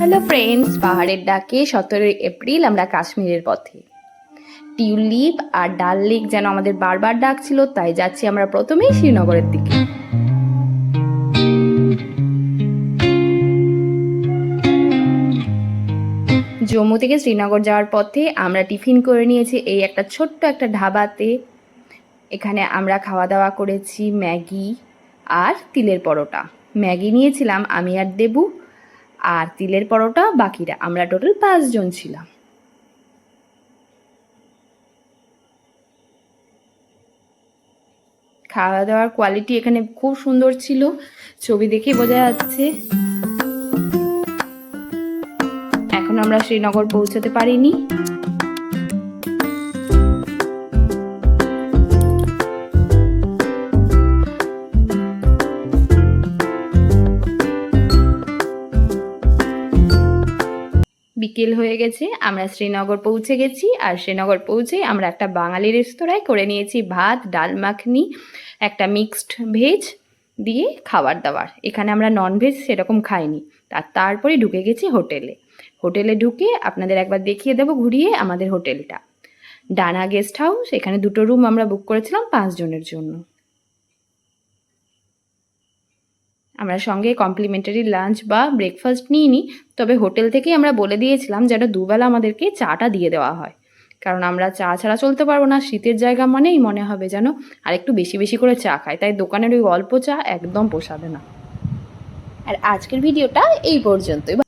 Hello friends পাহাড়ের ডাকে সতেরোই এপ্রিল আমরা কাশ্মীরের পথে। টিউলিপ আর ডাল লেক যেন আমাদের বারবার ডাকছিল, তাই যাচ্ছি আমরা প্রথমেই শ্রীনগরের দিকে। জম্মু থেকে শ্রীনগর যাওয়ার পথে আমরা টিফিন করে নিয়েছি এই একটা ছোট্ট একটা ঢাবাতে এখানে আমরা খাওয়া দাওয়া করেছি ম্যাগি আর তিলের পরোটা। ম্যাগি নিয়েছিলাম আমি আর দেবু। আর তিলের পরোটা বাকিরা। আমরা টোটাল পাঁচজন ছিলাম। খাওয়া দাওয়ার কোয়ালিটি এখানে খুব সুন্দর ছিল। ছবি দেখে বোঝা যাচ্ছে। এখন আমরা শ্রীনগর পৌঁছাতে পারিনি। বিকেল হয়ে গেছে, আমরা শ্রীনগর পৌঁছে গেছি, আর শ্রীনগর পৌঁছে আমরা একটা বাঙালি রেস্তোরাঁয় করে নিয়েছি ভাত, ডাল মাখনি, একটা মিক্সড ভেজ দিয়ে খাবার দাবার। এখানে আমরা ননভেজ সেরকম খাইনি। আর তারপরে ঢুকে গেছি হোটেলে। হোটেলে ঢুকে আপনাদের একবার দেখিয়ে দেবো ঘুরিয়ে আমাদের হোটেলটা। ডানা গেস্ট হাউস এখানে দুটো রুম আমরা বুক করেছিলাম পাঁচজনের জন্য। আমরা সঙ্গে কমপ্লিমেন্টারি লাঞ্চ বা ব্রেকফাস্ট নিইনি, তবে হোটেল থেকেই আমরা বলে দিয়েছিলাম যেন দুবেলা আমাদেরকে চাটা দিয়ে দেওয়া হয়। কারণ আমরা চা ছাড়া চলতে পারব না, শীতের জায়গা মানেই মনে হবে যেন আর একটু বেশি বেশি করে চা খায় তাই দোকানের ওই অল্প চা একদম পোষাবে না। আর আজকের ভিডিওটা এই পর্যন্তই।